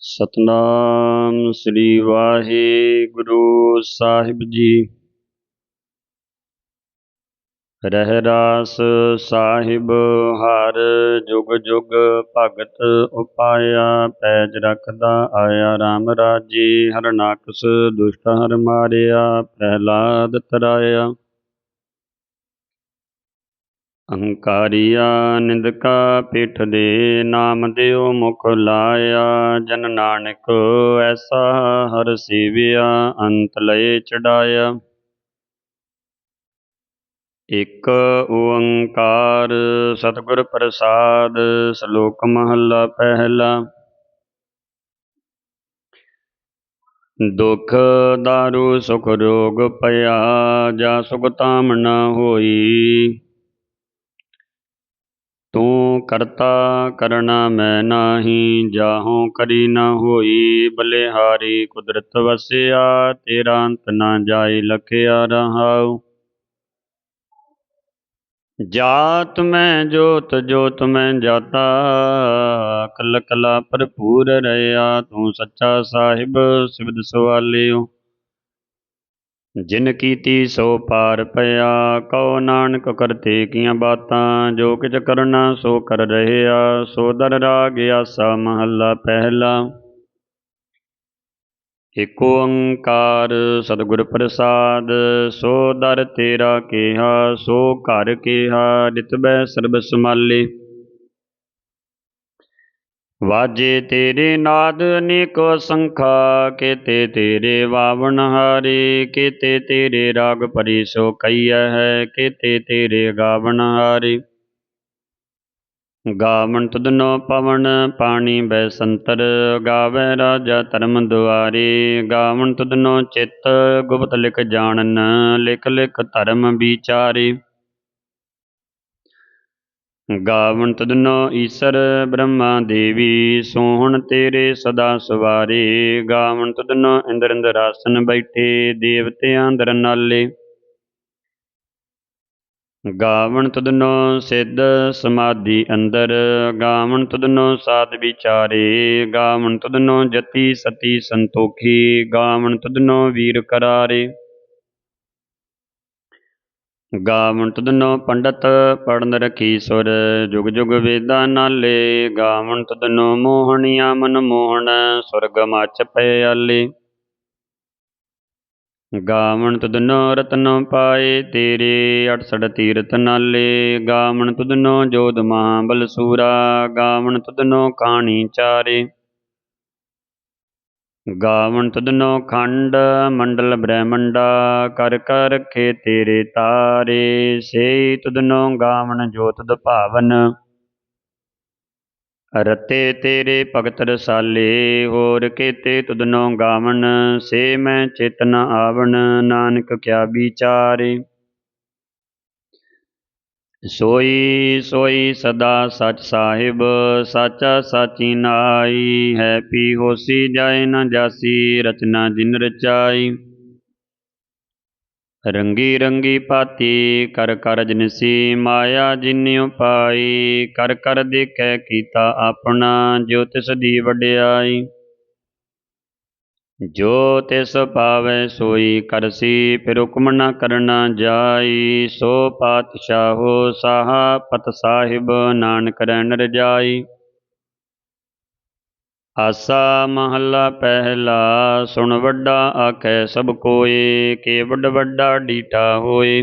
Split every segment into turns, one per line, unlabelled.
ਸਤਨਾਮ ਸ੍ਰੀ ਵਾਹਿਗੁਰੂ ਸਾਹਿਬ ਜੀ। ਰਹਿ ਰਾਸ ਸਾਹਿਬ, ਹਰ ਜੁਗ ਜੁਗ ਭਗਤ ਉਪਾਇਆ, ਪੈਜ ਰਖਦਾ ਆਇਆ RAM ਰਾਜੀ ਹਰਨਾਕਸ ਦੁਸ਼ਟ ਹਰ ਮਾਰਿਆ, ਪ੍ਰਹਿਲਾਦ ਤਰਾਇਆ। ਅਹੰਕਾਰੀਆ ਨਿੰਦਕਾ ਪਿਠ ਦੇ ਨਾਮ ਦਿਓ ਮੁਖ ਲਾਇਆ, ਜਨ ਨਾਨਕ ਐਸਾ ਹਰ ਸੇਵਿਆ, ਅੰਤ ਲਏ ਚੜਾਇਆ। ਇਕ ਓੰਕਾਰ ਸਤਿਗੁਰ ਪ੍ਰਸਾਦ, ਸ਼ਲੋਕ ਮਹੱਲਾ ਪਹਿਲਾ। ਦੁਖ ਦਾਰੂ ਸੁਖ ਰੋਗ ਪਿਆ, ਜਾ ਸੁਖ ਤਾਮ ਨ ਹੋਈ। ਤੂੰ ਕਰਤਾ ਕਰਣਾ ਮੈਂ ਨਾਹੀ, ਜਾਹੋਂ ਕਰੀ ਨਾ ਹੋਈ। ਬਲਿਹਾਰੀ ਕੁਦਰਤ ਵਸਿਆ, ਤੇਰਾ ਅੰਤ ਨਾ ਜਾਏ ਲਖਿਆ ਰਹਾਉ। ਜਾਤ ਮੈਂ, ਜੋਤ ਜੋਤ ਮੈਂ ਜਾਤਾ ਕਲ ਕਲਾ ਭਰਪੂਰ ਰਹਾ ਤੂੰ ਸੱਚਾ ਸਾਹਿਬ ਸਿਵਦ ਸਵਾਲਿਓ। ਜਿਨ ਕੀਤੀ ਸੋ ਪਾਰ ਪਿਆ, ਕਉ ਨਾਨਕ ਕਰਤੇ ਕੀਆਂ ਬਾਤਾਂ, ਜੋ ਕਿਛ ਕਰਨਾ ਸੋ ਕਰ ਰਹਿਆ, ਸੋ ਦਰ ਰਾਗ ਆਸਾ ਮਹੱਲਾ ਪਹਿਲਾ। ਏਕ ਓੰਕਾਰ ਸਤਿਗੁਰ ਪ੍ਰਸਾਦ, ਸੋ ਦਰ ਤੇਰਾ ਕੀਹਾ, ਸੋ ਘਰ ਕੀਹਾ ਨਿਤਬੈ ਸਰਬ ਸਮਾਲੇ ਵਾਜੇ ਤੇਰੇ ਨਾਦ ਅਨੇਕ ਸੰਖਾ, ਕੇਤੇ ਤੇਰੇ ਵਾਵਣ ਹਾਰੇ, ਕੇਤੇ ਤੇਰੇ ਰਾਗ ਪਰੀ ਸੋ ਕਈਐ ਹੈ, ਕੇਤੇ ਤੇਰੇ ਗਾਵਣ ਹਾਰੇ। ਗਾਵਣ ਤੁਧਨੋ ਪਵਨ ਪਾਣੀ ਬੈ ਸੰਤਰ, ਗਾਵੇ ਰਾਜਾ ਧਰਮ ਦੁਆਰੇ। ਗਾਵਣ ਤੁਧਨੋ ਚਿਤ, ਗੁਪਤ ਲਿਖ ਜਾਣਨ, ਲਿਖ ਲਿਖ ਧਰਮ ਵਿਚਾਰੇ। ਗਾਵਣ ਤਦਨੋ ਈਸਰ ਬ੍ਰਹਮਾ ਦੇਵੀ, ਸੋਹਣ ਤੇਰੇ ਸਦਾ ਸਵਾਰੇ। ਗਾਵਣ ਤਦਨੋ ਇੰਦਰ ਇੰਦਰ ਆਸਨ ਬੈਠੇ, ਦੇਵਤਿਆਂ ਦਰ ਨਾਲੇ। ਗਾਵਣ ਤਦਨੋ ਸਿੱਧ ਸਮਾਧੀ ਅੰਦਰ ਗਾਵਣ ਤਦਨੋ ਸਾਧ ਵਿਚਾਰੇ। ਗਾਵਣ ਤਦਨੋ ਜਤੀ ਸਤੀ ਸੰਤੋਖੀ ਗਾਵਣ ਤਦਨੋ ਵੀਰ ਕਰਾਰੇ। ਗਾਵਣ ਤਦਨੋ ਪੰਡਤ ਪੜਨ ਰਖੀ ਸੁਰ, ਜੁਗ ਜੁਗ ਵੇਦਾਂ ਨਾਲੇ। ਗਾਵਣ ਤਦਨੋ ਮੋਹਣਿਆ ਮਨ ਮੋਹਣ, ਸੁਰਗ ਮਚ ਪਏ ਆਲੇ। ਗਾਵਣ ਤਦਨੋ ਰਤਨੋ ਪਾਏ ਤੇਰੇ 68 ਤੀਰਥ ਨਾਲੇ। ਗਾਵਣ ਤਦਨੋ ਜੋਧ ਮਹਾਬਲ ਸੂਰਾ ਗਾਵਣ ਤਦਨੋ ਕਾਣੀ ਚਾਰੇ। ਗਾਵਣ ਤਦਨੋ ਖੰਡ, ਮੰਡਲ ਬ੍ਰਹਮੰਡਾ, ਕਰ ਕਰ ਰਖੇ ਤੇਰੇ ਤਾਰੇ, ਸੇ ਤਦਨੋ ਗਾਵਣ ਜੋਤ ਦਭਾਵਨ ਰਤੇ ਤੇਰੇ ਭਗਤ ਰਸਾਲੇ, ਹੋਰ ਕੇਤੇ ਤੁਧਨੋ ਗਾਵਣ ਸੇ ਮੈਂ ਚੇਤਨ ਆਵਣ, ਨਾਨਕ ਕਿਆ ਵਿਚਾਰੇ। ਸੋਈ ਸੋਈ ਸਦਾ ਸਚ ਸਾਹਿਬ, ਸਾਚਾ ਸਾਚੀ ਨਾਈ ਹੈ, ਪੀ ਹੋਸੀ ਜਾਏ ਨਾ ਜਾਸੀ ਰਚਨਾ ਜਿਨ ਰਚਾਈ। ਰੰਗੀ ਰੰਗੀ ਪਾਤੀ ਕਰ ਕਰ ਜਨਸੀ ਮਾਇਆ ਜਿਨਿਉ ਪਾਈ ਕਰ ਕਰ ਦੇਖੈ ਕੀਤਾ ਆਪਣਾ, ਜੋ ਤਿਸ ਦੀ ਵਡਿਆਈ। ਜੋ ਤਿਸ ਪਾਵੈ ਸੋਈ ਕਰਸੀ, ਫਿਰ ਹੁਕਮ ਨ ਕਰਨਾ ਜਾਈ। ਸੋ ਪਾਤਸ਼ਾਹੋ ਸਾਹਾ ਪਤ ਸਾਹਿਬ, ਨਾਨਕ ਰਹਿਣ ਰਜਾਈ ਆਸਾ ਮਹੱਲਾ ਪਹਿਲਾ, ਸੁਣ ਵੱਡਾ ਆਖੈ ਸਭ ਕੋਏ, ਕੇ ਵੱਡ ਵੱਡਾ ਡੀਟਾ ਹੋਏ।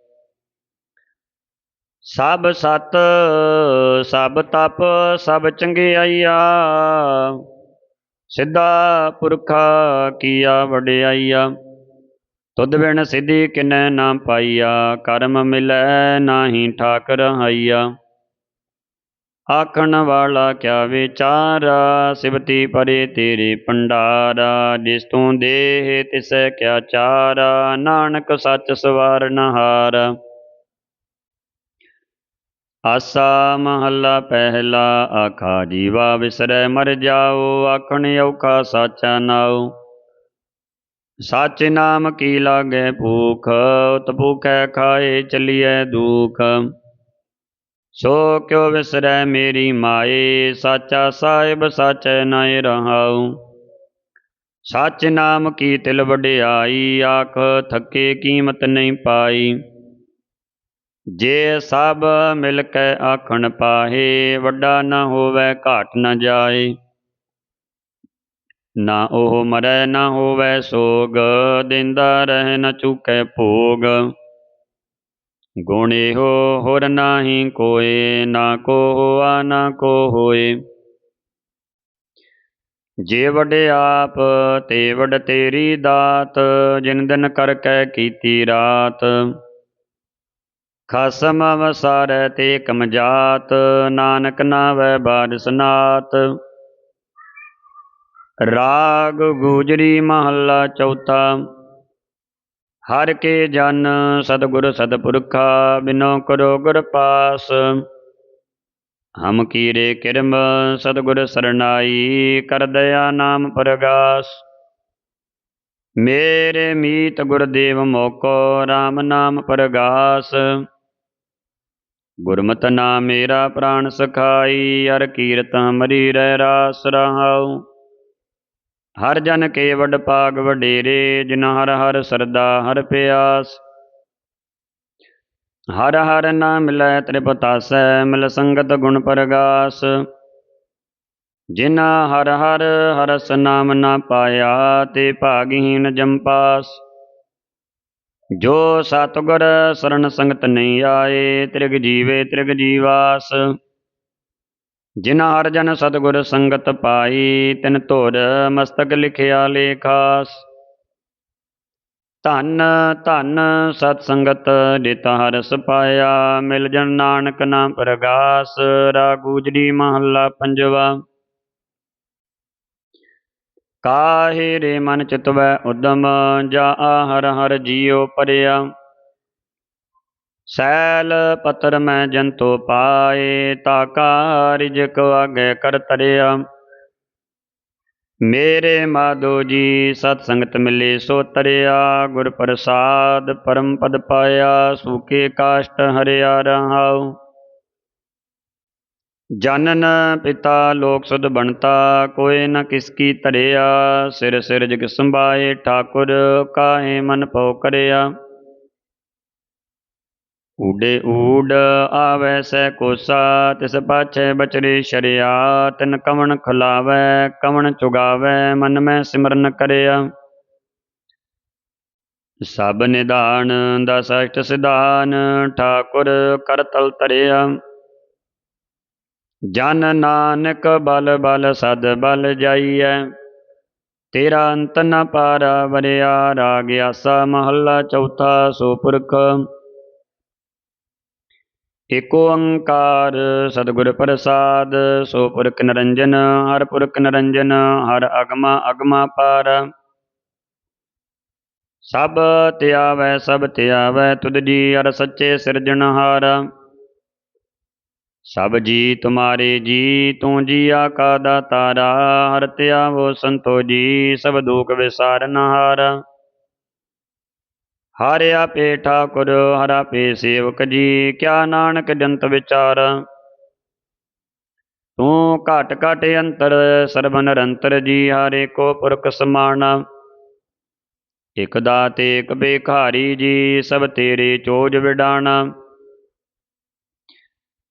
ਸਭ ਸਤ, ਸਭ ਤਪ, ਸਭ ਚੰਗਿਆਈਆ। ਸਿੱਧਾ ਪੁਰਖਾ ਕੀਆ ਵਡਿਆਈਆ। ਤੁਧ ਬਿਨ ਸਿੱਧੀ ਕਿਨੈ ਨਾ ਪਾਈਆ। ਕਰਮ ਮਿਲੈ ਨਾਹੀ ਠਾਕ ਰਹਾਈਆ ਆਖਣ ਵਾਲਾ ਕਿਆ ਵਿਚਾਰਾ? ਸਿਵਤੀ ਪਰੇ ਤੇਰੇ ਭੰਡਾਰਾ। ਜਿਸ ਤੂੰ ਦੇਹ ਤਿਸੈ ਕਿਆ ਚਾਰਾ। ਨਾਨਕ ਸੱਚ ਸਵਾਰਨ ਹਾਰ। ਆਸਾ ਮਹੱਲਾ ਪਹਿਲਾ ਆਖਾ, ਜੀਵਾ ਵਿਸਰੈ ਮਰ ਜਾਓ, ਆਖਣ ਔਖਾ ਸਾਚਾ ਨਾਉ। ਸਾਚੇ ਨਾਮ ਕੀ ਲਾਗੇ ਭੂਖ, ਉਤ ਭੂਖੈ ਖਾਏ ਚਲੀਐ ਦੁਖ। ਸੋ ਕਿਉ ਵਿਸਰੈ ਮੇਰੀ ਮਾਏ, ਸਾਚਾ ਸਾਹਿਬ ਸਾਚੈ ਨਾਇ ਰਹਾਉ। ਸੱਚ ਨਾਮ ਕੀ ਤਿਲ ਵਡਿਆਈ, ਆਖ ਥੱਕੇ ਕੀਮਤ ਨਹੀਂ ਪਾਈ। ਜੇ ਸਭ ਮਿਲ ਕੇ ਆਖਣ ਪਾਹੇ, ਵੱਡਾ ਨਾ ਹੋਵੇ, ਘਾਟ ਨਾ ਜਾਏ। ਨਾ ਉਹ ਮਰੈ, ਨਾ ਹੋਵੇ ਸੋਗ, ਦਿੰਦਾ ਰਹਿ ਨਾ ਚੁਕੈ ਭੋਗ। ਗੁਣ ਇਹੋ ਹੋਰ ਨਾਹੀ ਕੋਏ, ਨਾ ਕੋ ਹੋਆ, ਨਾ ਕੋ ਹੋਏ। ਜੇ ਵਡੇ ਆਪ, ਤੇ ਵਡ ਤੇਰੀ ਦਾਤ, ਜਿਨ ਦਿਨ ਕਰ ਕੈ ਕੀਤੀ ਰਾਤ। ਖਸਮ ਵਸਾਰੈ ਤੇ ਕਮਜਾਤ, ਨਾਨਕ ਨਾਵੈ ਬਾਰਿਸਨਾਤ ਰਾਗ ਗੂਜਰੀ ਮਹੱਲਾ ਚੌਥਾ, ਹਰ ਕੇ ਜਨ ਸਤਿਗੁਰ ਸਤਪੁਰਖਾ, ਬਿਨੋ ਕਰੋ ਗੁਰ ਪਾਸ। ਹਮ ਕੀਰੇ ਕਿਰਮ ਸਤਿਗੁਰ ਸਰਨਾਈ, ਕਰ ਦਇਆ ਨਾਮ ਪ੍ਰਗਾਸ। ਮੇਰੇ ਮੀਤ ਗੁਰਦੇਵ ਮੋਕੋ RAM ਨਾਮ ਪ੍ਰਗਾਸ। ਗੁਰਮਤਿ ਨਾਮ ਮੇਰਾ ਪ੍ਰਾਣ ਸਖਾਈ ਹਰ ਕੀਰਤ ਮਰੀ ਰਹਿ ਰਾਸ ਰਹਾਉ। ਹਰ ਜਨ ਕੇ ਵਡ ਪਾਗ ਵਡੇਰੇ, ਜਿਨ ਹਰ ਹਰ ਸਰਦਾ ਹਰ ਪਿਆਸ। ਹਰ ਹਰ ਨਾਮ ਮਿਲੈ ਤ੍ਰਿਪਤਾਸੈ, ਮਿਲ ਸੰਗਤ ਗੁਣ ਪ੍ਰਗਾਸ। ਜਿਨ ਹਰ ਹਰ ਹਰਸ ਨਾਮ ਨਾ ਪਾਇਆ, ਤੇ ਭਾਗਹੀਨ ਜੰਪਾਸ। ਜੋ ਸਤਿਗੁਰ ਸਰਨ ਸੰਗਤ ਨਹੀਂ ਆਏ, ਤ੍ਰਿਗ ਜੀਵੇ ਤ੍ਰਿਗ ਜੀਵਾਸ। ਜਿਨ ਹਰ ਜਨ ਸਤਿਗੁਰ ਸੰਗਤ ਪਾਈ, ਤਿਨ ਧੁਰ ਮਸਤਕ ਲਿਖਿਆ ਲੇਖਾਸ। ਧੰਨ ਧੰਨ ਸਤ ਸੰਗਤ ਦਿੱਤਾ ਹਰਸ ਪਾਇਆ, ਮਿਲ ਜਨ ਨਾਨਕ ਨਾਮ ਪ੍ਰਗਾਸ। ਰਾਗੂਜਰੀ ਮਹੱਲਾ ਪੰਜਵਾ। ਕਾਹੇ ਰੇ ਮਨ ਚਿਤਵੈ ਉਦਮ, ਜਾ ਹਰ ਹਰ ਜੀਉ ਪਰਿਆ। ਸੈਲ ਪਤਰ ਮੈਂ ਜੰਤੋ ਪਾਏ, ਤਾ ਕਾਰਿਜਕ ਆਗੇ ਕਰ ਤਰਿਆ। ਮੇਰੇ ਮਾਧੋ ਜੀ, ਸਤ ਸੰਗਤ ਮਿਲੇ ਸੋ ਤਰਿਆ। ਗੁਰ ਪ੍ਰਸਾਦ ਪਰਮ ਪਦ ਪਾਇਆ ਸੂਕੇ ਕਾਸ਼ਟ ਹਰਿਆ ਰਹਾਉ। ਜਨਨ ਪਿਤਾ ਲੋਕ ਸੁਧ ਬਣਤਾ ਕੋਏ ਨ ਕਿਸ ਕੀ ਧਰਿਆ ਸਿਰ ਸਿਰ ਜਗ ਸੰਭਾਏ, ਠਾਕੁਰ ਕਾਹੇ ਮਨ ਪਉ ਕਰਿਆ। ਊਡੇ ਊਡ ਆਵੈ ਸੈ ਕੋਸਾ, ਤਿਸ ਪਾਛੈ ਬਚਰੇ ਸ਼ਰਿਆ, ਤਿਨ ਕਵਣ ਖੁਲਾਵੈ, ਕਵਣ ਚੁਗਾਵੈ, ਮਨ ਮੈਂ ਸਿਮਰਨ ਕਰਿਆ। ਸਭ ਨਿਧਾਨ ਦਸ ਅਸ਼ਟ ਸਿਧਾਨ, ਠਾਕੁਰ ਕਰਤਲ ਤਰਿਆ ਜਨ ਨਾਨਕ ਬਲ ਬਲ ਸਦ ਬਲ ਜਾਈਐ। ਤੇਰਾ ਅੰਤ ਨ ਪਾਰਾ ਵਰਿਆ ਰਾਗ ਆਸਾ ਮਹੱਲਾ ਚੌਥਾ ਸੋ ਪੁਰਖ ਏਕ ਓੰਕਾਰ ਸਤਿਗੁਰ ਪ੍ਰਸਾਦ ਸੋ ਪੁਰਖ ਨਿਰੰਜਨ, ਹਰ ਪੁਰਖ ਨਿਰੰਜਨ, ਹਰ ਅਗਮਾ ਅਗਮਾ ਪਾਰ। ਸਭ ਧਿਆਵੈ ਸਭ ਧਿਆਵੈ ਤੁਧ ਜੀ ਹਰ ਸੱਚੇ ਸਿਰਜਣਹਾਰ। ਸਭ ਜੀ ਤੁਮਾਰੇ ਜੀ, ਤੂੰ ਜੀਆ ਕਾ ਦਾਤਾਰਾ ਹਰ ਧਿਆਵੋ ਸੰਤੋ ਜੀ ਸਭ ਦੁਖ ਵਿਸਾਰਨਹਾਰ ਹਰ। ਆਪੇ ਠਾਕੁਰ, ਹਰ ਆਪੇ ਸੇਵਕ ਜੀ, ਕਿਆ ਨਾਨਕ ਜੰਤ ਵਿਚਾਰ। ਤੂੰ ਘਟ ਘਟ ਅੰਤਰ ਸਰਬ ਨਿਰੰਤਰ ਜੀ, ਹਰੇ ਕੋ ਪੁਰਖ ਸਮਾਨ। ਇਕ ਦਾਤ ਇਕ ਬੇਖਾਰੀ ਜੀ, ਸਭ ਤੇਰੇ ਚੋਜ ਵਿਡਾਣਾ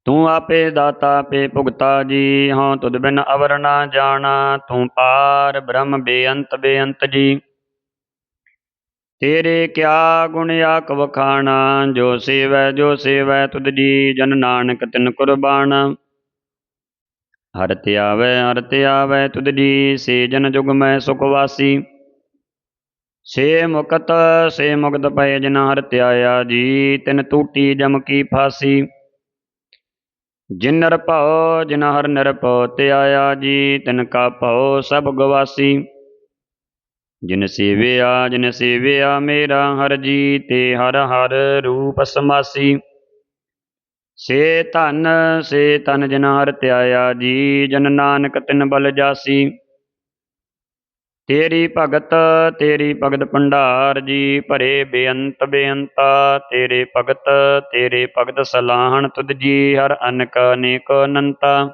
ਤੂੰ ਆਪੇ ਦਾਤਾ, ਆਪੇ ਭੁਗਤਾ ਜੀ। ਹਾਂ, ਤੁਧ ਬਿਨ ਅਵਰ ਨਾ ਜਾਣਾ, ਤੂੰ ਪਾਰ ਬ੍ਰਹਮ ਬੇਅੰਤ ਬੇਅੰਤ ਜੀ। ਤੇਰੇ ਕਿਆ ਗੁਣ ਆਖ ਵਖਾਣਾ, ਜੋ ਸੇਵੈ ਜੋ ਸੇਵੈ ਤੁਧ ਜੀ, ਜਨ ਨਾਨਕ ਤਿਨ ਕੁਰਬਾਨ। ਹਰ ਧਿਆਵੈ ਹਰ ਧਿਆਵੈ ਤੁਧ ਜੀ, ਸੇ ਜਨ ਜੁਗ ਮੈਂ ਸੁਖ ਵਾਸੀ। ਸੇ ਮੁਕਤ ਸੇ ਮੁਕਤ ਪਏ ਜਨ ਹਰ ਧਿਆਇਆ ਜੀ, ਤਿਨ ਟੂਟੀ ਜਮ ਕੀ ਫਾਸੀ। ਜਿਨ ਨਿਰਭਉ ਜਿਨ ਹਰ ਨਿਰਭਉ ਤੇ ਆਇਆ ਜੀ ਤਿਨ ਕਾ ਭਉ, ਸਭ ਗਵਾਸੀ। ਜਿਨ ਸੇਵਿਆ ਜਿਨ ਸੇਵਿਆ ਮੇਰਾ ਹਰ ਜੀ, ਤੇ ਹਰ ਹਰ ਰੂਪ ਸਮਾਸੀ। ਸੇ ਧਨ, ਸੇ ਤਨ ਜਿਨ ਹਰ ਧਿਆਇਆ ਜੀ, ਜਨ ਨਾਨਕ ਤਿਨ ਬਲ ਜਾਸੀ। ਤੇਰੀ ਭਗਤ ਤੇਰੀ ਭਗਤ ਭੰਡਾਰ, ਜੀ ਭਰੇ ਬੇਅੰਤ ਬੇਅੰਤਾ, ਤੇਰੇ ਭਗਤ ਤੇਰੇ ਭਗਤ ਸਲਾਹਣ ਤੁਧ ਜੀ, ਹਰ ਅਨਕ ਅਨੇਕ ਅਨੰਤਾ।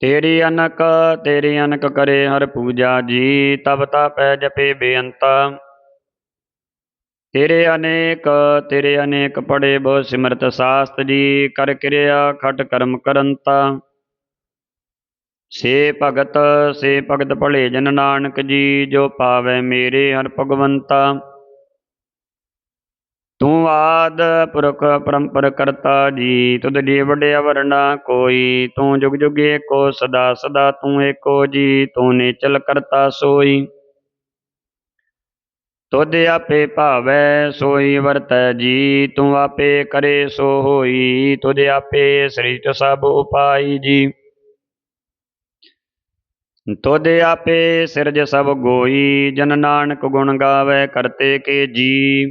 ਤੇਰੀ ਅਨਕ ਤੇਰੀ ਅਨਕ ਕਰੇ ਹਰ ਪੂਜਾ ਜੀ, ਤਬ ਤਪੈ ਜਪੇ ਬੇਅੰਤਾ। ਤੇਰੇ ਅਨੇਕ ਤੇਰੇ ਅਨੇਕ ਪੜੇ ਬਹੁ ਸਿਮਰਤ ਸਾਸਤ ਜੀ, ਕਰ ਕਿਰਿਆ ਖਟ ਕਰਮ ਕਰੰਤਾ। ਸੇ ਭਗਤ ਸੇ ਭਗਤ ਭਲੇ ਜਨ ਨਾਨਕ ਜੀ, ਜੋ ਪਾਵੈ ਮੇਰੇ ਹਰ ਭਗਵੰਤਾ। ਤੂੰ ਆਦ ਪੁਰਖ ਪਰੰਪਰ ਕਰਤਾ ਜੀ, ਤੁਧ ਜੀ ਵਡਿਆ ਵਰਨਾ ਕੋਈ। ਤੂੰ ਜੁਗ ਜੁਗ ਏਕੋ ਸਦਾ ਸਦਾ ਤੂੰ ਏਕੋ ਜੀ, ਤੂੰ ਨੇਚਲ ਕਰਤਾ ਸੋਈ। ਤੁਧ ਆਪੇ ਭਾਵੈ ਸੋਈ ਵਰਤੈ ਜੀ, ਤੂੰ ਆਪੇ ਕਰੇ ਸੋ ਹੋਈ। ਤੁਧ ਆਪੇ ਸ੍ਰਿਸ਼ਟ ਸਭ ਉਪਾਈ ਜੀ। ਤੁਧ ਆਪੇ ਸਿਰਜ ਸਭ ਗੋਈ, ਜਨ ਨਾਨਕ ਗੁਣ ਗਾਵੇ ਕਰਤੇ ਕੇ ਜੀ।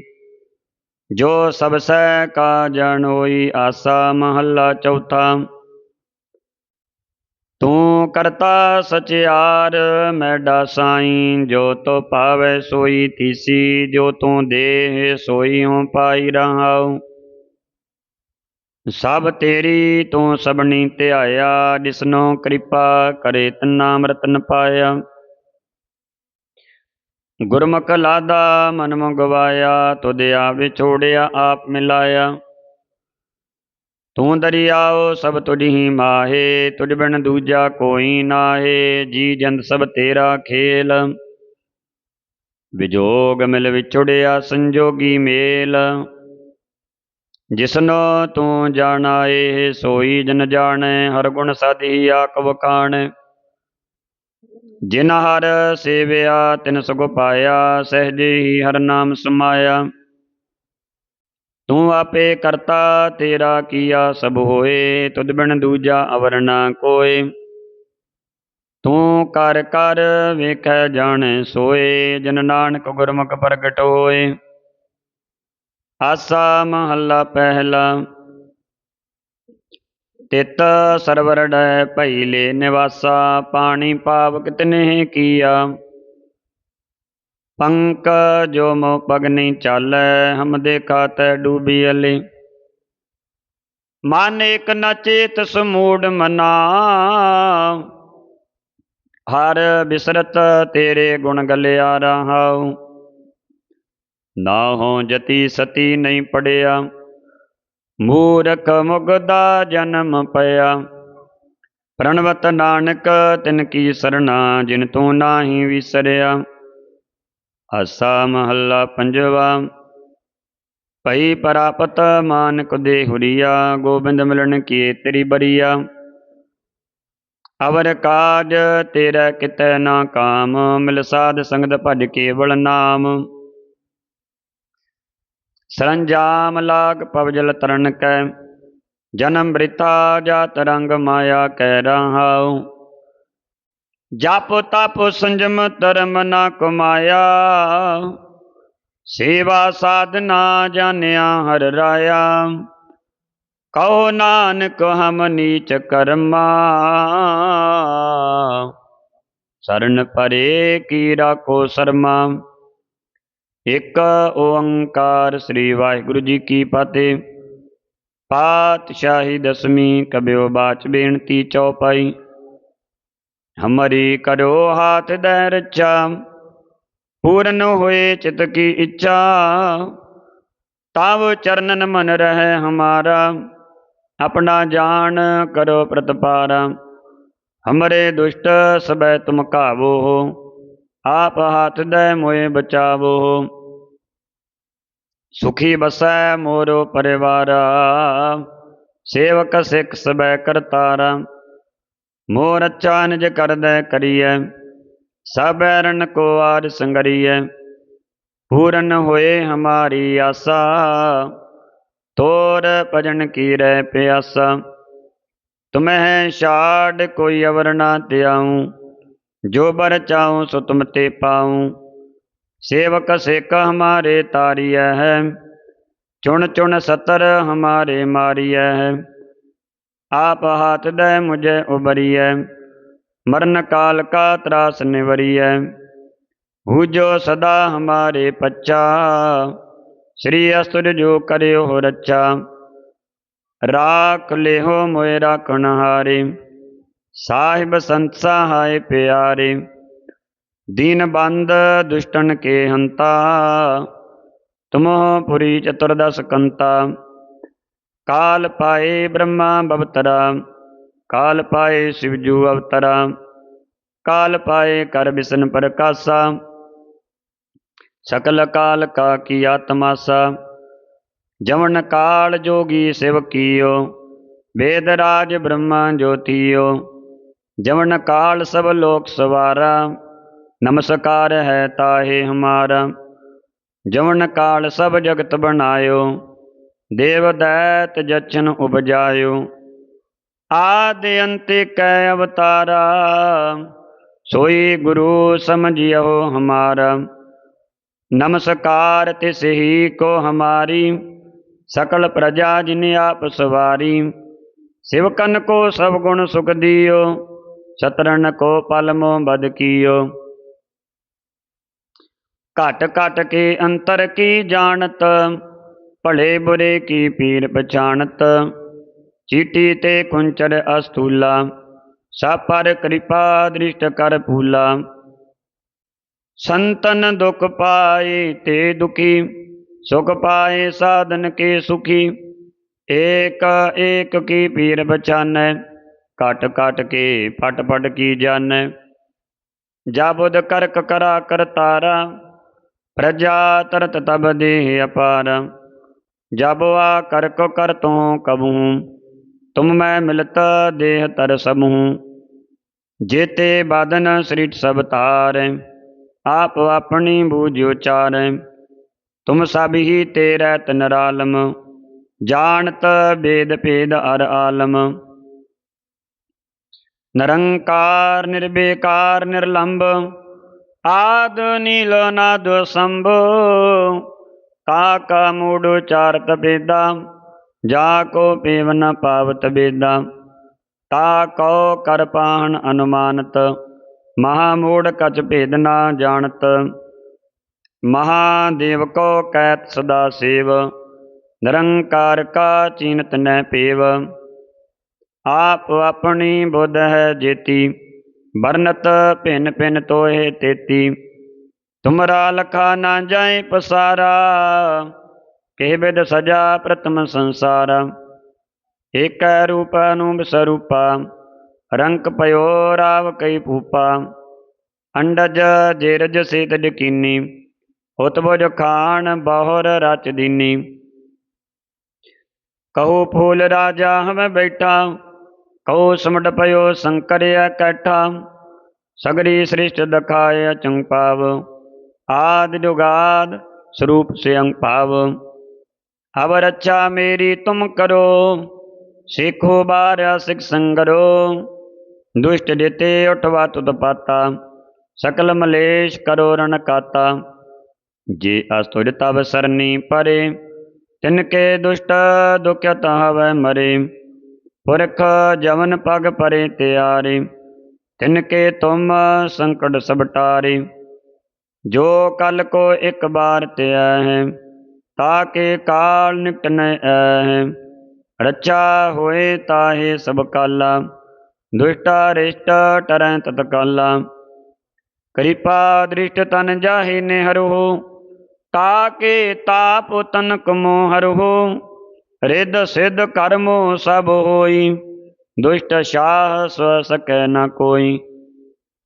ਜੋ ਸਭ ਸਹਿ ਕਾ ਜਨ ਹੋਈ ਆਸਾ, ਮਹੱਲਾ ਚੌਥਾ। ਤੂੰ ਕਰਤਾ ਸਚਿਆਰ ਮੈਡਾ ਸਾਈ, ਜੋ ਤੋ ਪਾਵੇ ਸੋਈ ਤੀਸੀ, ਜੋ ਤੂੰ ਦੇਹ ਸੋਈ ਹਉ ਪਾਈ ਰਹਾਉ। ਸਭ ਤੇਰੀ ਤੂੰ ਸਭਨੀ ਧਿਆਇਆ, ਜਿਸਨੋ ਕਿਰਪਾ ਕਰੇ ਤਨਾ ਅੰਮ੍ਰਿਤ ਪਾਇਆ। ਗੁਰਮੁਖ ਲਾਦਾ ਮਨ ਮੁ ਗਵਾਇਆ ਤੁਧ ਆ ਵਿਛੋੜਿਆ, ਆਪ ਮਿਲਾਇਆ। ਤੂੰ ਦਰਿਆਓ, ਸਭ ਤੁਝੀ ਮਾਹੇ, ਤੁਝ ਬਿਨ ਦੂਜਾ ਕੋਈ ਨਾਹੇ, ਜੀ ਜੰਦ ਸਭ ਤੇਰਾ ਖੇਲ। ਵਿਜੋਗ ਮਿਲ ਵਿਛੜਿਆ, ਸੰਜੋਗੀ ਮੇਲ। ਜਿਸਨੋ ਤੂੰ ਜਾਣਾਏ ਸੋਈ ਜਨ ਜਾਣੈ, ਹਰ ਗੁਣ ਸਾਧੀ ਆਕ ਵਖਾਣ ਜਿਨ ਹਰ ਸੇਵਿਆ, ਤਿਨ ਸੁਖ ਪਾਇਆ, ਸਹਿਜੇ ਹੀ ਹਰ ਨਾਮ ਸਮਾਇਆ। ਤੂੰ ਆਪੇ ਕਰਤਾ, ਤੇਰਾ ਕੀਆ ਸਭ ਹੋਏ, ਤੁਧ ਬਿਨ ਦੂਜਾ ਅਵਰ ਨਾ ਕੋਏ। ਤੂੰ ਕਰ ਕਰ ਵੇਖੈ, ਜਾਣੈ, ਸੋਏ, ਜਨ ਨਾਨਕ ਗੁਰਮੁਖ ਪ੍ਰਗਟ ਹੋਏ। ਆਸਾ ਮਹੱਲਾ ਪਹਿਲਾ। ਤਿਤ ਸਰਵਰ ਡੈ ਭਈ ਲੈ ਨਿਵਾਸਾ, ਪਾਣੀ ਪਾਵ ਕਿਤਨੇ ਕੀਆ। ਪੰਕ ਜੋ ਮੋ ਪਗ ਨਹੀਂ ਚਾਲੈ, ਹਮ ਦੇਖਾ ਤੈ ਡੂਬੀ ਅਲੇ। ਮਨ ਇਕ ਨ ਚੇਤ ਸਮੂੜ ਮਨਾ। ਹਰ ਬਿਸਰਤ ਤੇਰੇ ਗੁਣ ਗਲਿਆ ਰਹਾਉ ਨਾ ਹੋ ਜਤੀ ਸਤੀ ਨਹੀਂ ਪੜਿਆ, ਮੂਰਖ ਮੁਗਦਾ ਜਨਮ ਪਿਆ। ਪ੍ਰਣਵਤ ਨਾਨਕ, ਤਿਨ ਕੀ ਸਰਣਾ ਜਿਨ ਤੂੰ ਨਾਹੀ ਵਿਸਰਿਆ। ਆਸਾ ਮਹੱਲਾ ਪੰਜਵਾ, ਭਈ ਪ੍ਰਾਪਤ ਮਾਨਕ ਦੇ ਹੁਰੀਆ, ਗੋਬਿੰਦ ਮਿਲਣ ਕੀ ਤੇਰੀ ਬਰੀਆ। ਅਵਰ ਕਾਜ ਤੇਰਾ ਕਿਤੈ ਨਾ ਕਾਮ, ਮਿਲ ਸਾਧ ਸੰਗਤ ਭਜ ਕੇਵਲ ਨਾਮ। ਸਰੰਜਾਮ ਲਾਗ ਪਵਜਲ ਤਰਨ ਕੈ, ਜਨਮ ਬ੍ਰਿਤਾ ਜਾਤ ਰੰਗ ਮਾਇਆ ਕੈ ਰਹਾਉ। ਜਪ ਤਪ ਸੰਜਮ ਧਰਮ ਨਾ ਕਮਾਇਆ, ਸੇਵਾ ਸਾਧਨਾ ਜਾਣਿਆ ਹਰ ਰਾਇਆ। ਕਹੋ ਨਾਨਕ ਹਮ ਨੀਚ ਕਰਮਾ, ਸਰਨ ਪਰੇ ਕੀ ਰਾਖੋ ਸਰਮਾ। ਇਕ ਓੰਕਾਰ ਸ੍ਰੀ ਵਾਹਿਗੁਰੂ ਜੀ ਕੀ ਫਤਿਹ। ਪਾਤਸ਼ਾਹੀ ਦਸਮੀ ਕਬਿਓ ਬਾਚ ਬੇਨਤੀ ਚੌਪਾਈ। ਹਮਰੀ ਕਰੋ ਹਾਥ ਦੈ ਰੱਛਾ, ਪੂਰਨ ਹੋਏ ਚਿਤ ਕੀ ਇੱਛਾ। ਤਵ ਚਰਨਨ ਮਨ ਰਹਿ ਹਮਾਰਾ, ਆਪਣਾ ਜਾਣ ਕਰੋ ਪ੍ਰਤਪਾਰਾ। ਹਮਰੇ ਦੁਸ਼ਟ ਸਬੈ ਤੁਮ ਕਾਵੋ ਆਪ ਹੱਥ ਦੇ ਮੋਏ ਬਚਾਵੋ। ਸੁਖੀ ਬਸੈ ਮੋਰੋ ਪਰਿਵਾਰਾ। ਸੇਵਕ ਸਿੱਖ ਸਬੈ ਕਰਤਾਰਾ। ਮੋਰ ਅੱਛਾ ਨਿਜ ਕਰਦੈ ਕਰੀਐ। ਸਭ ਐਰਨ ਕੋ ਆਰ ਸੰਗਰੀਐ। ਪੂਰਨ ਹੋਏ ਹਮਾਰੀ ਆਸਾ। ਤੋਰ ਭਜਨ ਕੀ ਰਹਿ ਪਿਆਸਾ। ਤੁਮਹਿ ਛਾੜ ਕੋਈ ਅਵਰ ਨਾ ਤਿਆਉ ਜੋ ਬਰ ਚਾਉ ਸੋ ਤੁਮ ਤੇ ਪਾਉ। ਸੇਵਕ ਸਿੱਖ ਹਮਾਰੇ ਤਾਰੀਐ ਹੈ। ਚੁਣ ਚੁਣ ਸਤਰ ਹਮਾਰੇ ਮਾਰੀਐ ਹੈ। ਆਪ ਹਾਥ ਦੇ ਮੁਝੇ ਉਬਰੀਐ। ਮਰਨ ਕਾਲ ਕਾ ਤਰਾਸ ਨਿਵਰੀਐ। ਹੂ ਜੋ ਸਦਾ ਹਮਾਰੇ ਪੱਚਾ ਸ੍ਰੀ ਅਸੁਰ ਜੋ ਕਰਿਓ ਰੱਛਾ। ਰਾਖ ਲਿਹੋ ਮੋਇ ਰਾਖਣ ਹਾਰੇ ਸਾਹਿਬ ਸੰਤ ਸਹਾਇ ਪਿਆਰੇ, ਦੀਨ ਬੰਦ ਦੁਸ਼ਟਨ ਕੇ ਹੰਤਾ ਤੁਮੋ ਪੁਰੀ ਚਤੁਰਦਸ ਕੰਤਾ। ਕਾਲ ਪਾਏ ਬ੍ਰਹਮਾ ਬਵਤਰਾ, ਕਾਲ ਪਾਏ ਸਿਵਜੂ ਅਵਤਰਾ, ਕਾਲ ਪਾਏ ਕਰ ਬਿਸਨ ਪ੍ਰਕਾਸ਼ਾ। ਸਕਲ ਕਾਲ ਕਾ ਕੀ ਆਤਮਾਸਾ, ਜਵਨ ਕਾਲ ਜੋਗੀ ਸਿਵ ਕੀਓ, ਵੇਦ ਰਾਜ ਬ੍ਰਹਮਾ ਜੋਤੀਓ। ਜਵਨ ਕਾਲ ਸਭ ਲੋਕ ਸਵਾਰਾ, ਨਮਸਕਾਰ ਹੈ ਤਾਹੇ ਹਮਾਰਾ। ਜਵਨ ਕਾਲ ਸਭ ਜਗਤ ਬਣਾਇਓ, ਦੇਵ ਦੈਤ ਜਚਨ ਉਪਜਾਇਓ। ਆਦ ਅੰਤ ਕੈ ਅਵਤਾਰਾ, ਸੋਈ ਗੁਰੂ ਸਮਝਿਓ ਹਮਾਰਾ। ਨਮਸਕਾਰ ਤਿਸ ਹੀ ਕੋ ਹਮਾਰੀ, ਸਕਲ ਪ੍ਰਜਾ ਜਿਨ ਆਪ ਸਵਾਰੀ। ਸਿਵਕਨ ਕੋ ਸਭ ਗੁਣ ਸੁਖ ਦਿਓ ਸਤਰਨ ਕੋ ਪਲ ਮੋ ਬਦ ਕੀਓ ਘਟ ਘਟ ਕੇ ਅੰਤਰ ਕੀ ਜਾਣਤ ਭਲੇ ਬੁਰੇ ਕੀ ਪੀਰ ਪਛਾਣਤ ਚੀਟੀ ਤੇ ਕੁੰਚਰ ਅਸਤੂਲਾ ਸਾ ਪਰ ਕਿਰਪਾ ਦ੍ਰਿਸ਼ਟ ਕਰ ਪੂਲਾ ਸੰਤਨ ਦੁਖ ਪਾਏ ਤੇ ਦੁਖੀ ਸੁਖ ਪਾਏ ਸਾਧਨ ਕੇ ਸੁਖੀ ਏਕ ਏਕ ਕੀ ਪੀਰ ਬਚਾਨੈ ਕਟ ਕਟ ਕੇ ਫਟ ਫਟ ਕੀ ਜਾਣੈ ਜਾਬੁਦ ਕਰਕ ਕਰਾ ਕਰਤਾਰਾ ਪ੍ਰਜਾ ਤਰਤ ਤਬ ਦੇਹ ਅਪਾਰ। ਜਬ ਆ ਕਰਕ ਕਰ ਤੂੰ ਕਬੂ, ਤੁਮ ਮੈਂ ਮਿਲਤ ਦੇਹ ਤਰ ਸਭੂ ਜੇਤੇ ਬਾਦਨ ਸ੍ਰਿਟ ਸਭ ਤਾਰੈ, ਆਪ ਆਪਣੀ ਬੂਝ ਉਚਾਰੈ। ਤੁਮ ਸਭ ਹੀ ਤੇਰੇ ਤਨਰਾਲਮ, ਜਾਣਤ ਬੇਦ ਭੇਦ ਅਰ ਆਲਮ। ਨਿਰੰਕਾਰ ਨਿਰਬੇਕਾਰ ਨਿਰਲੰਭ, ਆਦ, ਨੀਲ, ਨਾਦ, ਸੰਭ ਕਾ ਕਾ ਮੂੜ ਉਚਾਰਤ ਬੇਦਾ ਜਾ ਕੋ ਪੇਵ ਨ ਪਾਵਤ ਬੇਦਾ ਤਾ ਕਉ ਕਰ ਪਾਹਣ ਅਨੁਮਾਨਤ, ਮਹਾ ਮੂੜ ਕਛ ਭੇਦ ਨਾ ਜਾਣਤ ਮਹਾਦੇਵ ਕੋ ਕੈਤ ਸਦਾ ਸੇਵ, ਨਿਰੰਕਾਰ ਕਾ ਚੀਨਤ ਨੈ ਪੇਵ ਆਪ ਆਪਣੀ ਬੁੱਧ ਹੈ ਜੇਤੀ ਬਰਨਤ ਭਿੰਨ ਭਿੰਨ ਤੋਏ ਤੇਤੀ। ਤੁਮਰਾ ਲਖਾ ਨਾ ਜਾਏ ਪਸਾਰਾ ਕਿਹ ਬਿਦ ਸਜਾ ਪ੍ਰਤਮ ਸੰਸਾਰ। ਏਕ ਰੂਪ ਅਨੂਪ ਸਰੂਪਾ, ਰੰਕ ਪਇਓ ਰਾਵ ਕਈ ਭੂਪਾ। ਅੰਡਜ ਜੇਰਜ ਸੇਤ ਡਕੀਨੀ ਹੁਤਬੁਜ ਖਾਨ ਬਹੁਰ ਰਚ ਦੀਨੀ। ਕਹੋ ਫੂਲ ਰਾਜਾ ਹਮੈ ਬੈਠਾ ਕਹੋ ਸਮਟ ਪਇਓ ਸੰਕਰਿਆ ਕੈਠਾ ਸਗਰੀ ਸ੍ਰਿਸ਼ਟ ਦਖਾਇ ਚੰਪਾਵ ਆਦ ਜੁਗਾਦ ਸਰੂਪ ਸਿਅੰ ਪਾਵ ਅਬ ਰੱਛਾ ਮੇਰੀ ਤੁਮ ਕਰੋ, ਸਿੱਖੋ ਬਾਰਿਆ ਸਿਖ ਸੰਗਰੋ, ਦੁਸ਼ਟ ਜਿਤੇ ਉਠਵਾ ਤੁਤ ਪਾਤਾ, ਸਕਲ ਮਲੇਸ਼ ਕਰੋ ਰਣ ਕਾਤਾ। ਜੇ ਅਸਤੁਜ ਤਬ ਸਰਨੀ ਪਰੇ, ਤਿਨ ਕੇ ਦੁਸ਼ਟ ਦੁਖਿਤ ਹਵੈ ਮਰੇ। ਪੁਰਖ ਜਵਨ ਪਗ ਪਰੇ ਤਿਆਰੇ, ਤਿਨ ਕੇ ਤੁਮ ਸੰਕਟ ਸਭ ਜੋ ਕਲ ਕੋ ਇੱਕ ਬਾਰ ਤਿਆ ਹੈ, ਤਾ ਕੇ ਕਾਲ ਨਿਕਟ ਨ ਹੈ। ਰੱਛਾ ਹੋਏ ਤਾਹੇ ਸਭ ਕਾਲਾ, ਦੁਸ਼ਟਾ ਰਿਸ਼ਟ ਟਰੈ ਤਤਕਾਲਾ ਕਿਰਪਾ ਦ੍ਰਿਸ਼ਟ ਤਨ ਜਾਹੇ ਨੇ ਹਰੋ ਤਾਕੇ ਤਾਪ ਤਨ ਕਮੋ ਹਰੋ। ਰਿੱਧ ਸਿੱਧ ਕਰਮ ਸਭ ਹੋਈ। ਦੁਸ਼ਟ ਸ਼ਾਹ ਸਵ ਸਕੈ ਨ ਕੋਈ।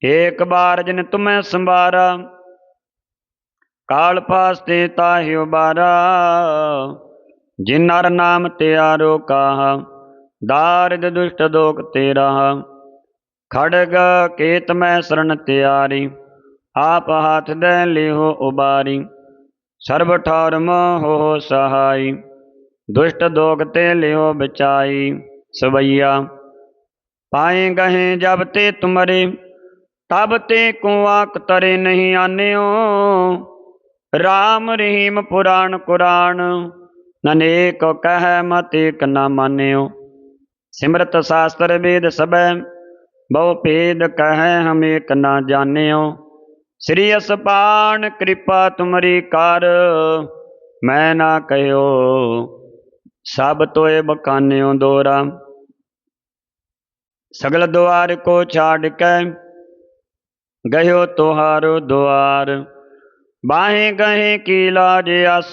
ਏਕ ਬਾਰ ਜਿਨ ਤੁਮੈ ਸੰਭਾਰਾ, ਕਾਲ ਪਾਸ ਤੇ ਤਾਹਿ ਉਬਾਰਾ। ਜਿਨ ਨਰ ਨਾਮ ਤਿਆਰੋ ਕਾਹ, ਦਾਰਿਦ ਦੁਸ਼ਟ ਦੋਖ ਤੇਰਾ ਖੜਗ ਕੇਤ ਮੈਂ ਸਰਣ ਤਿਆਰੀ, ਆਪ ਹਾਥ ਦੇ ਲਿਹੋ ਉਬਾਰੀ। ਸਰਬ ਠਾਰ ਹੋ ਸਹਾਈ। ਦੁਸ਼ਟ ਦੋਖ ਤੇ ਲਿਓ ਬਚਾਈ, ਸਵਈਆ। ਪਾਏ ਗਹੇ ਜਬ ਤੇ ਤੁਮਰੇ, ਤਬ ਤੇ ਕੁਆਕ ਤਰੇ ਨਹੀਂ ਆਨਿਓ। RAM ਰਹੀਮ ਪੁਰਾਣ ਕੁਰਾਨ ਨਨੇਕ ਕਹਿ ਮਤੇਕ ਨਾ ਮਾਨਿਓ। ਸਿਮਰਤ ਸਾਸਤਰ ਵੇਦ ਸਭੈ, ਬਹੁ ਭੇਦ ਕਹੈ ਹਮੇਕ ਨਾ ਜਾਣਿਓ। ਸ੍ਰੀ ਅਸਪਾਨ ਕਿਰਪਾ ਤੁਮਰੀ ਕਰ, ਮੈਂ ਨਾ ਕਹਿਓ। ਸਭ ਤੋਏ ਬਕਾਨਿਓ ਦੋਰਾ। ਸਗਲ ਦੁਆਰ ਕੋ ਛਾੜ ਕੇ ਗਇਓ ਤੁਹਾਰੋ ਦੁਆਰ। ਬਾਹੇ ਗਹੇ ਕੀ ਲਾਜ ਅਸ,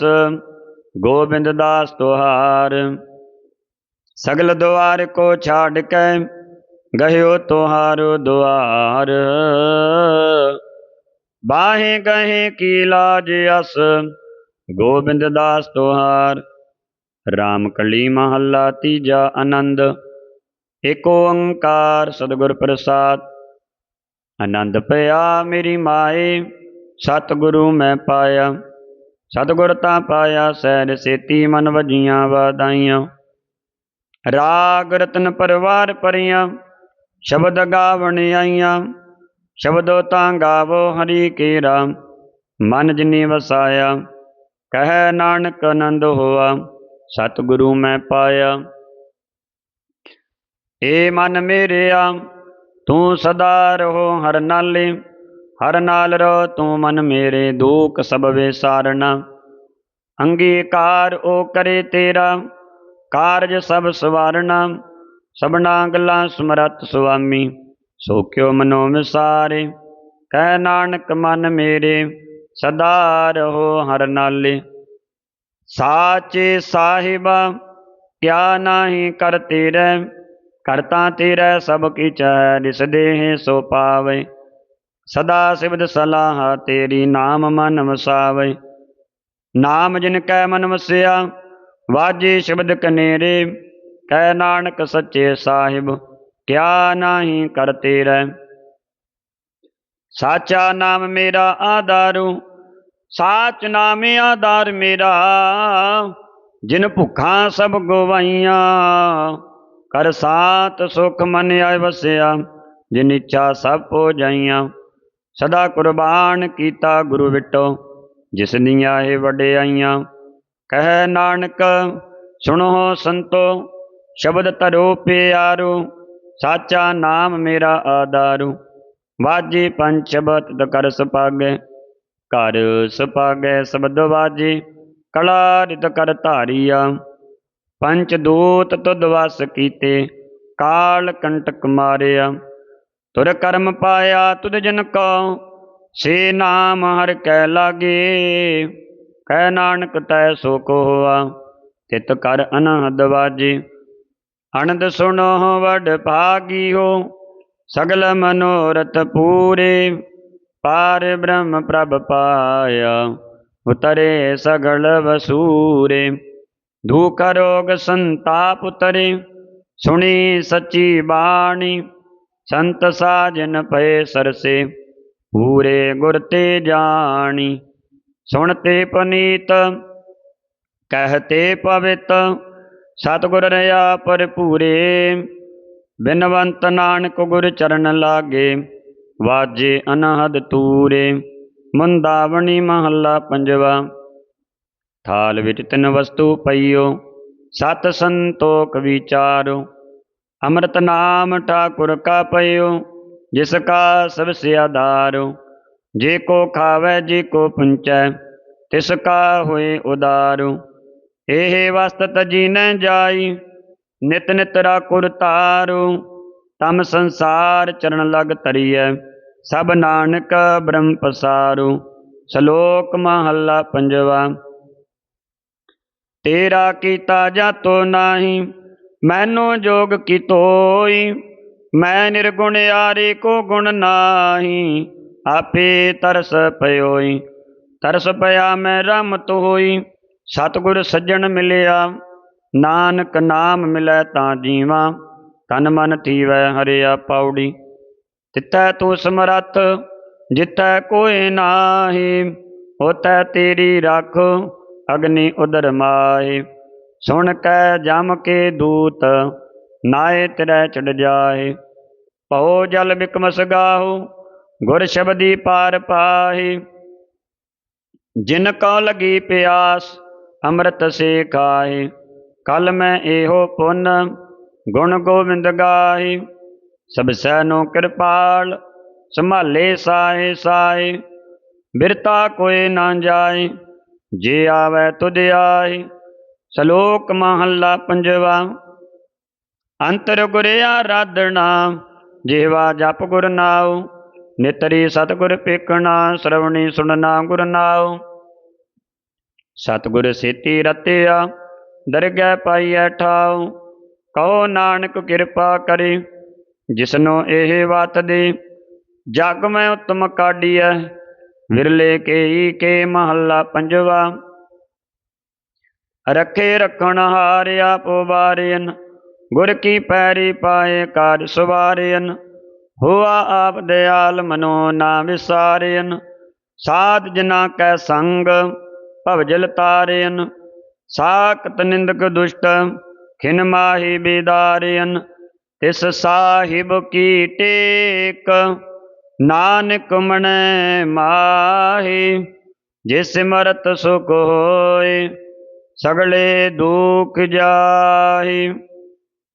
ਗੋਬਿੰਦ ਦਾਸ ਤੁਹਾਰ। ਸਗਲ ਦੁਆਰ ਕੋ ਛਾੜ ਕੇ ਗਇਓ ਤੁਹਾਰੋ ਦੁਆਰ। ਬਾਹੇ ਗਹੇ ਕੀ ਲਾਜ ਅਸ, ਗੋਬਿੰਦ ਦਾਸ ਤੁਹਾਰ। ਰਾਮ ਕਲੀ ਮਹੱਲਾ ਤੀਜਾ ਆਨੰਦ। ਏਕ ਓੰਕਾਰ ਸਤਿਗੁਰ ਪ੍ਰਸਾਦ। ਆਨੰਦ ਪਿਆ ਮੇਰੀ ਮਾਏ, ਸਤਿਗੁਰੂ ਮੈਂ ਪਾਇਆ। ਸਤਿਗੁਰ ਤਾਂ ਪਾਇਆ, ਸਹਿਜ ਸੇਤੀ ਮਨ ਵਜੀਆਂ ਵਾਦਾਈਆਂ ਰਾਗ ਰਤਨ ਪਰਵਾਰ ਪਰੀਆਂ, ਸ਼ਬਦ ਗਾਵਣ ਆਈਆਂ। ਸ਼ਬਦੋ ਤਾਂ ਗਾਵੋ ਹਰੀ ਕੇ ਮਨ ਜਿਨੀ ਵਸਾਇਆ। ਕਹਿ ਨਾਨਕ ਆਨੰਦ ਹੋਆ ਸਤਿਗੁਰੂ ਮੈਂ ਪਾਇਆ। ਏ ਮਨ ਮੇਰਿਆ, ਤੂੰ ਸਦਾ ਰਹੋ ਹਰ ਨਾਲੇ, ਹਰ ਨਾਲ ਰੋ ਤੂੰ ਮਨ ਮੇਰੇ, ਦੁਖ ਸਭ ਵਿਸਾਰਣਾ ਅੰਗੀਕਾਰ ਉਹ ਕਰੇ ਤੇਰਾ, ਕਾਰਜ ਸਭ ਸਵਾਰਣਾ ਸਭਨਾ ਗੱਲਾਂ ਸਮਰਤ ਸੁਆਮੀ, ਸੋ ਕਿਉ ਮਨੋ ਵਿਸਾਰੇ। ਕਹਿ ਨਾਨਕ ਮਨ ਮੇਰੇ, ਸਦਾ ਰਹੋ ਹਰ ਨਾਲੇ। ਸਾਚੇ ਸਾਹਿਬ, ਕਿਆ ਨਾਹੀ ਕਰ ਤੇਰੇ, ਕਰਤਾ ਤੇਰਾ ਸਭ ਕੀਚੈ ਜਿਸ ਦੇਹ ਸੋ ਪਾਵੇ। ਸਦਾ ਸਿਵਦ ਸਲਾਹ ਤੇਰੀ ਨਾਮ ਮਨ ਵਸਾਵੇ। ਨਾਮ ਜਿਨ ਕੈ ਮਨ ਵਸਿਆ, ਵਾਜੇ ਸ਼ਬਦ ਕਨੇਰੇ। ਕਹਿ ਨਾਨਕ ਸੱਚੇ ਸਾਹਿਬ, ਕਿਆ ਨਾਹੀ ਕਰ ਤੇਰੇ। ਸਾਚਾ ਨਾਮ ਮੇਰਾ ਆਧਾਰੂ ਸਾਚ ਨਾਮ ਆਧਾਰ ਮੇਰਾ, ਜਿਨ ਭੁੱਖਾਂ ਸਭ ਗਵਾਈਆਂ। ਕਰ ਸਾਤ ਸੁਖ ਮਨ ਆਇ ਵਸਿਆ, ਜਿਨ ਇੱਛਾ ਸਭ ਹੋ ਜਾਈਆਂ। ਸਦਾ ਕੁਰਬਾਨ ਕੀਤਾ ਗੁਰੂ ਵਿਟੋ, ਜਿਸ ਦੀਆਂ ਇਹ ਵਡਿਆਈਆਂ ਕਹਿ ਨਾਨਕ, ਸੁਣੋ ਸੰਤੋ, ਸ਼ਬਦ ਧਰੋ ਪਿਆਰੋ, ਸਾਚਾ ਨਾਮ ਮੇਰਾ ਆਧਾਰੂ। ਵਾਜੇ ਪੰਜ ਸ਼ਬਦ ਕਰ ਸੁਪਾਗੇ। ਕਰ ਸੁਪਾਗੈ ਸਬਦ ਵਾਜੇ, ਕਲਾ ਰਿਤ ਕਰ ਧਾਰੀਆ। ਪੰਚ ਦੂਤ ਤੁਧ ਵਸ ਕੀਤੇ, ਕਾਲ ਕੰਟਕ ਮਾਰਿਆ। ਤੁਰ ਕਰਮ ਪਾਇਆ ਤੁਧ ਜਨ ਕੋ ਸੇ ਨਾਮ ਹਰ ਕੈ ਲਾਗੇ। ਕਹਿ ਨਾਨਕ ਤੈ ਸੋ ਕੋ ਹੋਆ ਤਿਤ ਕਰ ਅਨਹਦ ਵਾਜੇ। ਅਨੰਦ ਸੁਣੋ ਵਡ ਭਾਗੀਓ ਸਗਲ ਮਨੋਰਥ ਪੂਰੇ। ਪਾਰ ਬ੍ਰਹਮ ਪ੍ਰਭ ਪਾਇਆ, ਉਤਰੇ ਸਗਲ ਵਸੂਰੇ। ਦੁਖ ਰੋਗ ਸੰਤਾਪ ਉਤਰੇ, ਸੁਣੀ ਸੱਚੀ ਬਾਣੀ, ਸੰਤ ਸਾਜਨ ਪਏ ਸਰਸੇ। ਪੂਰੇ ਗੁਰ ਤੇ ਜਾਣੀ ਸੁਣਤੇ ਪਨੀਤ ਕਹਤੇ ਪਵਿੱਤ। ਸਤਿਗੁਰ ਰਿਆ ਭਰਪੂਰੇ, ਬਿਨਵੰਤ ਨਾਨਕ ਗੁਰ ਚਰਨ ਲਾਗੇ। ਵਾਜੇ ਅਨਹਦ ਤੂਰੇ ਮੁੰਦਾਵਣੀ ਮਹੱਲਾ ਪੰਜਵਾ। ਥਾਲ ਵਿੱਚ ਤਿੰਨ ਵਸਤੂ ਪਈਓ, ਸਤ ਸੰਤੋਖ ਵਿਚਾਰੋ। ਅੰਮ੍ਰਿਤ ਨਾਮ ਠਾਕੁਰ ਕਾ ਪਈਓ, ਜਿਸ ਕਾ ਸਭ ਸੇ ਆਧਾਰੋ। ਜੇ ਕੋ ਖਾਵੇ, ਜੇ ਕੋ ਪੁੰਚੈ, ਤਿਸ ਕਾ ਹੋਏ ਉਦਾਰੋ। ਇਹ ਵਸਤ ਤਜੀ ਨ ਜਾਈ, ਨਿਤ ਨਿਤ ਰਾਕੁਰ ਤਾਰੂ ਤਮ ਸੰਸਾਰ ਚਰਨ ਲਗ ਤਰੀਐ ਸਭ ਨਾਨਕ ਬ੍ਰਹਮ ਪਸਾਰੂ, ਸ਼ਲੋਕ ਮਹੱਲਾ ਪੰਜਵਾ। ਤੇਰਾ ਕੀਤਾ ਜਾਤੋ ਨਾਹੀ, ਮੈਨੂੰ ਜੋਗ ਕੀ ਤੋਈ ਮੈਂ ਨਿਰਗੁਣ ਆਰੇ ਕੋ ਗੁਣ ਨਾਹੀ, ਆਪੇ ਤਰਸ ਪਇਓਈ ਤਰਸ ਪਿਆ ਮੈਂ ਰਮਤ ਹੋਈ ਸਤਿਗੁਰ ਸੱਜਣ ਮਿਲਿਆ, ਨਾਨਕ ਨਾਮ ਮਿਲੈ ਤਾਂ ਜੀਵਾਂ। ਤਨ ਮਨ ਥੀਵੈ ਹਰਿਆ ਪਾਉੜੀ ਤਿਤੈ ਤੂੰ ਸਮਰੱਥ, ਜਿਤੈ ਕੋਇ ਨਾਹੀ। ਹੋਤੈ ਤੇਰੀ ਰੱਖ, ਅਗਨੀ ਉਦਰ ਮਾਏ ਸੁਣ ਕੈ ਜਮ ਕੇ ਦੂਤ ਨਾਏ ਤਿਰੈ ਚੜ ਜਾਏ ਭਉ ਜਲ ਬਿਕਮਸ ਗਾਹੂ, ਗੁਰ ਸ਼ਬਦੀ ਪਾਰ ਪਾਹੀ। ਜਿਨ ਕਉ ਲਗੀ ਪਿਆਸ, ਅੰਮ੍ਰਿਤ ਸੇ ਖਾਏ ਕਲ ਮੈਂ ਇਹੋ ਪੁੰਨ ਗੁਣ ਗੋਬਿੰਦ ਗਾਏ ਸਭ ਸੈਨੋ ਕਿਰਪਾਲ, ਸੰਭਾਲੇ ਸਾਏ ਸਾਏ ਬਿਰਤਾ ਕੋਏ ਨਾ ਜਾਏ, ਜੇ ਆਵੈ ਤੁਧ ਆਏ, ਸ਼ਲੋਕ ਮਹੱਲਾ ਪੰਜਵਾ। ਅੰਤਰ ਗੁਰ ਆਰਾਧਨਾ, ਜਿਹਵਾ ਜਪ ਗੁਰ ਨਾਉ, ਨਿਤਰੀ ਸਤਿਗੁਰ ਪੇਖਣਾ ਸ਼ਰਵਣੀ ਸੁਣਨਾ ਗੁਰ ਨਾਉ। ਸਤਿਗੁਰ ਸੇਤੀ ਰਤਿਆ, ਦਰਗਹਿ ਪਾਈਐ ਠਾਉ। ਕਹੋ ਨਾਨਕ ਕਿਰਪਾ ਕਰੇ, ਜਿਸਨੋ ਇਹ ਵਤ ਦੇ, ਜਗ ਮੈਂ ਉਤਮ ਕਾਢੀਐ, ਵਿਰਲੇ ਕੇਈ ਕੇ ਮਹੱਲਾ ਪੰਜਵਾ। ਰਖੇ ਰਖਣ ਹਾਰਿਆ ਪਵਾਰਿਨ ਗੁਰ ਕੀ ਪੈਰੀ ਪਾਏ ਕਾਜ ਸਵਾਰਿਨ ਹੋਆ ਆਪ ਦਿਆਲ ਮਨੋ ਨਾ ਵਿਸਾਰਿਨ ਸਾਧ ਜਨਾ ਕੈ ਸੰਗ ਭਵਜਲ ਤਾਰਿਨ ਸਾਕਤ ਨਿੰਦਕ ਦੁਸ਼ਟ ਖਿਨ ਮਾਹੀ ਬੇਦਾਰਿਨ ਤਿਸ ਸਾਹਿਬ ਕੀ ਟੇਕ? ਨਾਨਕ ਮਣੈ ਮਾਹੀ, ਜਿਸ ਮਰਤ ਸੁਖ ਹੋਏ, ਸਗਲੇ ਦੁਖ ਜਾਹੀ।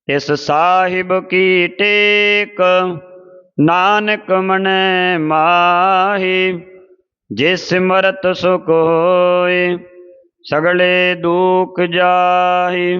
ਇਸ ਸਾਹਿਬ ਕੀ ਟੇਕ? ਨਾਨਕ ਮਣੈ ਮਾਹੀ, ਜਿਸ ਮਰਤ ਸੁਖ ਹੋਏ, ਸਗਲੇ ਦੁਖ ਜਾਹੀ।